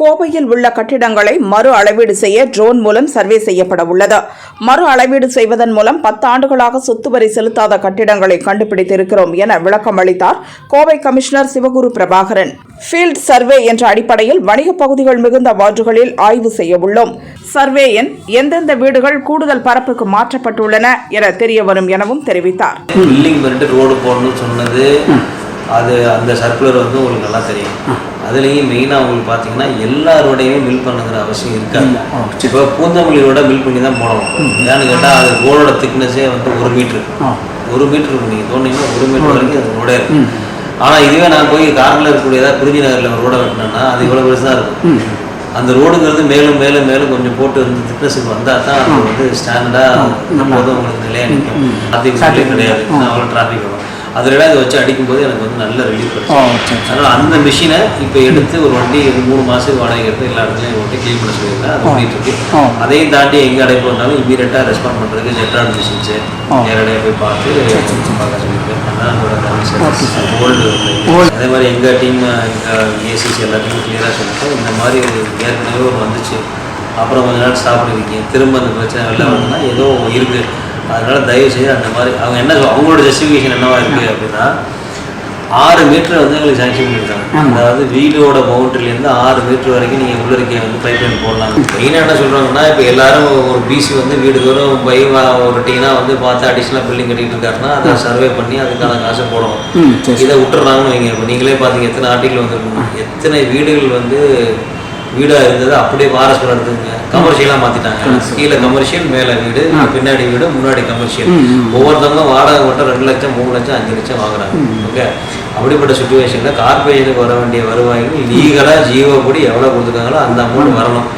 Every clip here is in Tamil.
கோவையில் உள்ள கட்டிடங்களை மறு அளவீடு செய்ய ட்ரோன் மூலம் சர்வே செய்யப்பட உள்ளது மறு அளவீடு செய்வதன் மூலம் பத்து ஆண்டுகளாக சொத்து வரி செலுத்தாத கட்டிடங்களை கண்டுபிடித்திருக்கிறோம் என விளக்கம் அளித்தார் Kovai commissioner Sivaguru Prabhakaran. Field survey என்ற அடிப்படையில் வணிகப் பகுதிகள் மிகுந்த வார்டுகளில் ஆய்வு செய்ய உள்ளோம் சர்வே எண் எந்தெந்த வீடுகள் கூடுதல் பரப்புக்கு மாற்றப்பட்டுள்ளன என தெரிய வரும் எனவும் தெரிவித்தார். அது அந்த சர்க்குலர் வந்து உங்களுக்கு நல்லா தெரியும். அதுலேயும் மெயினாக உங்களுக்கு பார்த்தீங்கன்னா எல்லாரோடையுமே மில் பண்ணுங்கிற அவசியம் இருக்காது. இப்போ பூந்தமல்லியோட மில் பண்ணி தான் போடணும். ஏன்னு கேட்டால் அது ரோடோட திக்னஸே வந்து ஒரு மீட்ரு ஒரு மீட்ரு இருக்கும் நீங்கள் தோண்டிங்கன்னா ஒரு மீட்டர் வரைக்கும் அது ரோடே இருக்கும் ஆனால் இதுவே நான் போய் காரில் இருக்கக்கூடிய ஏதாவது குறிஞ்சி நகரில் ஒரு ரோடை வெட்டினேன்னா அது இவ்வளோ பெருசு தான் இருக்கும் அந்த ரோடுங்கிறது மேலும் மேலும் மேலும் கொஞ்சம் போட்டு வந்து திக்னஸுக்கு வந்தால் தான் அது வந்து ஸ்டாண்டர்டாக போதும் உங்களுக்கு நிலையாக நிற்கும் டிராஃபிக் கிடையாது. அவ்வளோ டிராஃபிக் வரும். அதில் இதை வச்சு அடிக்கும்போது எனக்கு வந்து நல்ல ரிலீஃப் கிடைக்கும் அதனால் அந்த மிஷினை இப்போ எடுத்து ஒரு வண்டி ஒரு மூணு மாதத்துக்கு வாடகை எடுத்து எல்லா இடத்துலையும் ஓட்டி க்ளீன் பண்ண சொல்லியிருக்கேன் அது ஓடிட்டு இருக்கு. அதையும் தாண்டி எங்கே அடைப்பு வந்தாலும் இமீடியட்டாக ரெஸ்பாண்ட் பண்ணுறதுக்கு ஜெட்ரான் மிஷின்ஸு நேரடியாக போய் பார்த்து பார்க்க சொல்லியிருக்கேன். அதான் அதோட ஓல்டு அதே மாதிரி எங்கள் டீம் எங்கள் ஏசிசி எல்லாத்தையும் கிளியராக சொல்லிட்டு இந்த மாதிரி ஒரு ஏற்கனவே ஒரு வந்துச்சு. அப்புறம் கொஞ்ச நாள் பண்ணிருக்கீங்க திரும்ப அந்த பிரச்சனை வெளில வருதுன்னா ஏதோ இருக்குது அதனால தயவு செய்து அந்த மாதிரி அவங்க என்ன அவங்களோட ஜஸ்டிஃபிகேஷன் என்னவா இருக்கு அப்படின்னா ஆறு மீட்டர் வந்து எங்களுக்கு சாங்ஷன் பண்ணியிருக்காங்க அதாவது வீடோட பவுண்டரிலேருந்து ஆறு மீட்டர் வரைக்கும் நீங்கள் உள்ளிருக்கே வந்து பைப் லைன் போடலாம். மெயினாக என்ன சொல்கிறாங்கன்னா இப்போ எல்லாரும் ஒரு பிசி வந்து வீடு தூரம் பை ஒரு டீனாக வந்து பார்த்து அடிஷ்னலாக பில்டிங் கட்டிட்டு இருக்காருன்னா அதை சர்வே பண்ணி அதுக்கான காசை போடணும். இதை விட்டுறாங்கன்னு வைங்க. இப்போ நீங்களே பார்த்தீங்க எத்தனை ஆர்டிக்கல் வந்து எத்தனை வீடுகள் வந்து வீடாக இருந்தது அப்படியே வாரஸ்புரம் எடுத்துங்க கமர்ஷியலாக மாற்றிட்டாங்க கீழே கமர்ஷியல் மேலே வீடு பின்னாடி வீடு முன்னாடி கமர்ஷியல் ஒவ்வொருத்தவங்களும் வாடகை மட்டும் ரெண்டு லட்சம் மூணு லட்சம் அஞ்சு லட்சம் வாங்குறாங்க. ஓகே? அப்படிப்பட்ட சுச்சுவேஷனில் கார்பரேஷனுக்கு வர வேண்டிய வருவாய்கள் லீகலாக ஜீவோ படி எவ்வளோ கொடுத்துருக்காங்களோ அந்த அமௌண்ட் வரணும்.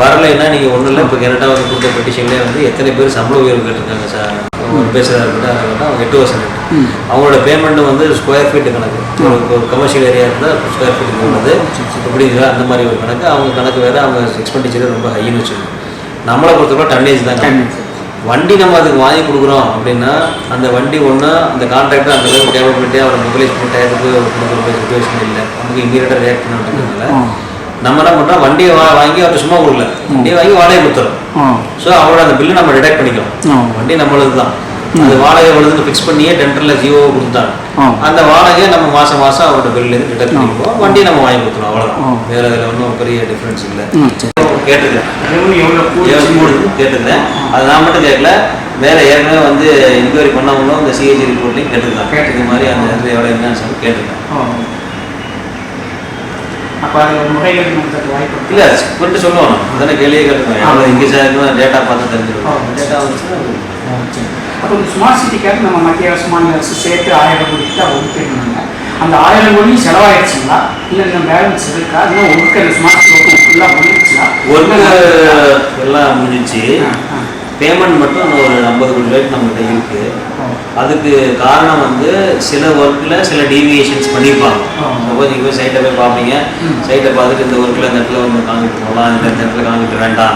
வரலைன்னா நீங்கள் ஒன்றும் இல்லை இப்போ கரெக்டாக வந்து கொடுத்த பெட்டிஷன்லேயே வந்து எத்தனை பேர் சம்பள உயர்வு கேட்டிருக்காங்க சார்? ஒரு பேசுகிறதா இருக்கட்டும் இருக்கட்டும் அவங்க எட்டு வருஷம் அவங்களோட பேமெண்ட்டும் வந்து ஸ்கொயர் ஃபீட் கணக்கு. ஒரு கமர்ஷியல் ஏரியா இருந்தால் ஸ்கொயர் ஃபீட் போடுறது. இப்படி இல்லை அந்த மாதிரி ஒரு கணக்கு. அவங்க கணக்கு வேறு அவங்க எக்ஸ்பெண்டிச்சர் ரொம்ப ஹைன்னு வச்சுக்கணும் நம்மளை பொறுத்தவரை டன்னேஜ் தான். வண்டி நம்ம அதுக்கு வாங்கி கொடுக்குறோம் அப்படின்னா அந்த வண்டி ஒன்று அந்த கான்ட்ராக்டர் அந்த அளவுக்கு கேப்பபிலிட்டி அவரை மொபைலைஸ் பண்ணி டயத்துக்கு கொடுக்குற சுச்சுவேஷன் இல்லை. நமக்கு இமீடியட்டாக ரியாக்ட் பண்ணுறதுனால நம்ம என்ன பண்ணுறோம் வண்டியை வா வாங்கி அவர்கிட்ட சும்மா கொடுக்கல. வண்டியை வாங்கி வாடகை கொடுத்துறோம். ஸோ அவரோட அந்த பில்லு நம்ம டிடெக்ட் பண்ணிக்கிறோம். வண்டி நம்மளது தான் அது வாடகை எவ்வளோன்னு ஃபிக்ஸ் பண்ணியே டென்டரில் ஜியோ கொடுத்தாங்க. அந்த வாடகையை நம்ம மாதம் மாதம் அவரோட பில்லேருந்து டிடெக்ட் பண்ணிக்குவோம். வண்டியை நம்ம வாங்கி கொடுத்துருவோம் அவ்வளோதான் வேறு அதில் ஒன்றும் பெரிய டிஃப்ரென்ஸ் இல்லை. கூடுது கேட்டுக்கிறேன் அது நான் மட்டும் கேட்கல. வேற ஏற்கனவே வந்து என்கொயரி பண்ணவங்களும் இந்த சிஏஜி ரிப்போர்ட்லையும் கேட்டுருக்காங்க. இது மாதிரி அந்த இடத்துல எவ்வளோ என்னன்னு சொல்லி கேட்டிருக்கேன். இல்லை பண்ணிட்டு சொல்லுவோம். அதானே கேள்வியே கேட்டுருக்கோம். எவ்வளோ இங்கே சார் டேட்டா பார்த்து தெரிஞ்சிருக்கோம். டேட்டா வந்துச்சுன்னா அப்போ இந்த ஸ்மார்ட் சிட்டிக்காக நம்ம மத்திய அரசு மாநில அரசு சேர்த்து ஆயிரம் கோடிக்கு தான் ஒதுக்கிருந்தாங்க அந்த ஆயிரம் கோடி செலவாயிடுச்சுங்களா இல்லை இன்னும் பேலன்ஸ் இருக்கா? இன்னும் அந்த ஸ்மார்ட் சிட்டி ஃபுல்லாக முடிஞ்சுச்சா ஒர்க்கு எல்லாம் ஆ. பேமெண்ட் மட்டும் இன்னும் ஒரு ஐம்பது கோடி ரூபாய்க்கு நம்மகிட்ட இருக்கு. அதுக்கு காரணம் வந்து சில ஒர்க்கில் சில டீவியேஷன்ஸ் பண்ணியிருப்பாங்க. சப்போஸ் நீங்கள் போய் சைட்டை போய் பார்ப்பீங்க. சைட்டை பார்த்துட்டு இந்த ஒர்க்கில் இந்த இடத்துல வந்து காங்கிட்டு போகலாம் இந்த இந்த இடத்துல காங்கிட்டு வேண்டாம்.